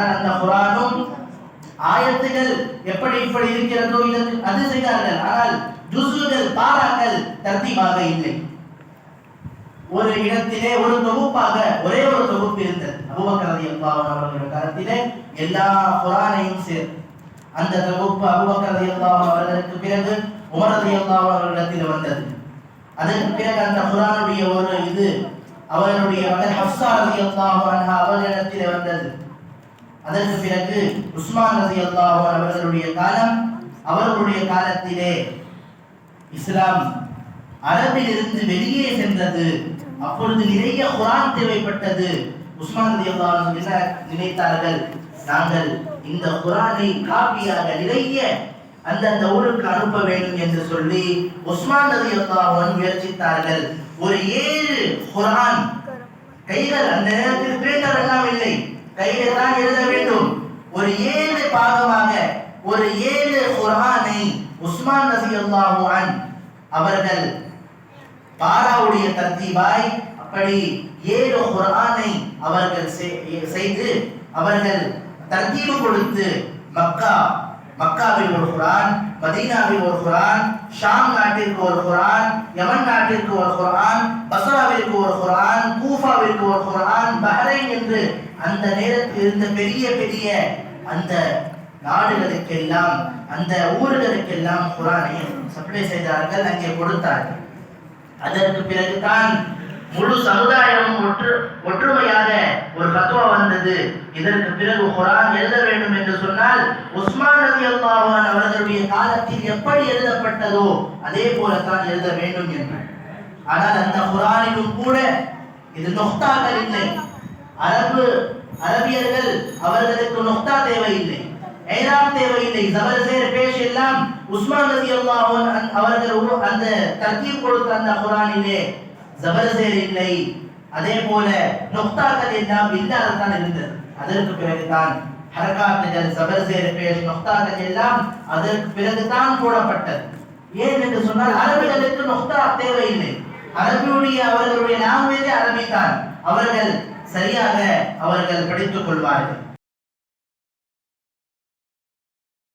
அந்த குரானும் ஆயத்துகள் எப்படி இப்படி இருக்கிறதோ இதற்கு அது செய்தார்கள். ஆனால் ஜுசுகள் பாராக்கள் தர்த்தீபாக இல்லை. ஒரு இடத்திலே ஒரு தொகுப்பாக ஒரே ஒரு தொகுப்பு இருந்தது. அபுபக்கரதி அல்லாவன் அவர்களுடைய காலத்திலே எல்லா குரானையும் சேர் அந்த தொகுப்பு அபுபக்கரதி அல்லாவன் அவர்களுக்கு பிறகு உமரதி அல்லாவன் அவர்களிடத்தில் வந்தது. அதற்கு பிறகு அந்த குரானுடைய ஒரு இது அவர்களுடைய மகன் ஹப்சா ரலியல்லாஹு அவர்களிடத்தில் வந்தது. அதற்கு பிறகு உஸ்மான் ரலியல்லாஹு அன்ஹு அவர்களுடைய காலம் அவர்களுடைய காலத்திலே இஸ்லாம் அரபிலிருந்து வெளியே சென்றது. அப்பொழுது நிறைய குரான் தேவைப்பட்டது. உஸ்மான் ரதி அல்லாஹ் என்ன நினைத்தார்கள்? நாங்கள் இந்த குரானை காப்பியாக நிறைய அந்தந்த ஊருக்கு அனுப்ப வேண்டும் என்று சொல்லி உஸ்மான் ரதி அன்ஹு முயற்சித்தார்கள். ஒரு ஏழு குரான் கைகள் அந்த நேரத்தில் பிரிண்டர் எல்லாம் இல்லை. கையில தான் எழுத வேண்டும் ஒரு ஏழு பாகமாக ஒரு ஏழு குரானை உஸ்மான் ரலியல்லாஹு அல்லாஹுவான் அவர்கள் பாராவுடைய தர்த்தீபாய் அப்படி ஏழு குரானை அவர்கள் செய்- செய்து அவர்கள் தர்த்தீபு கொடுத்து மக்கா மக்காவில் ஒரு குரான் மதீனாவில் ஒரு குரான் ஷாம் நாட்டிற்கு ஒரு குரான் யமன் நாட்டிற்கு ஒரு குரான் பசராவிற்கு ஒரு குரான் கூஃபாவிற்கு ஒரு குரான் பஹ்ரைன் என்று அந்த நேரத்தில் இருந்த பெரிய பெரிய அந்த நாடுகளுக்கெல்லாம் அந்த ஊர்களுக்கெல்லாம் குரானை சப்ளை செய்தார்கள் அங்கே கொடுத்தார்கள். அதற்கு பிறகுதான் முழு சமுதாயமும் ஒற்று ஒற்றுமையாக ஒரு ஃபத்வா வந்தது. இதற்கு பிறகு குரான் எழுத வேண்டும் என்று சொன்னால் உஸ்மான் ரலியல்லாஹு அல்லாஹான் அவர்களுடைய காலத்தில் எப்படி எழுதப்பட்டதோ அதே போலத்தான் எழுத வேண்டும் என்று. ஆனால் அந்த குரானிலும் கூட இது நொக்தாக்கள் இல்லை. அரபு அரபியர்கள் அவர்களுக்கு நொக்தா தேவையில்லை. ஐராம் தேவையில்லை. ஜபர்சேர் பேஷ் எல்லாம் உஸ்மான் ரலியல்லாஹு அல்லாஹன் அவர்கள் அந்த தர்த்தீப் கொடுத்த அந்த குரானிலே ஜபர்சேர் இல்லை. அதே போல நொக்தாக்கள் எல்லாம் இல்லாததான் இருந்தது. அதற்கு பிறகுதான் ஹரகாத்துகள் ஜபர்சேர் பேஷ் நொக்தாக்கள் எல்லாம் அதற்கு பிறகுதான் போடப்பட்டது. ஏன் என்று சொன்னால் அரபிகளுக்கு நொக்தா தேவையில்லை. அரபியுடைய அவர்களுடைய லாங்குவேஜ் அரபி தான் அவர்கள் சரியாக அவர்கள் படித்துக் கொள்வார்கள்.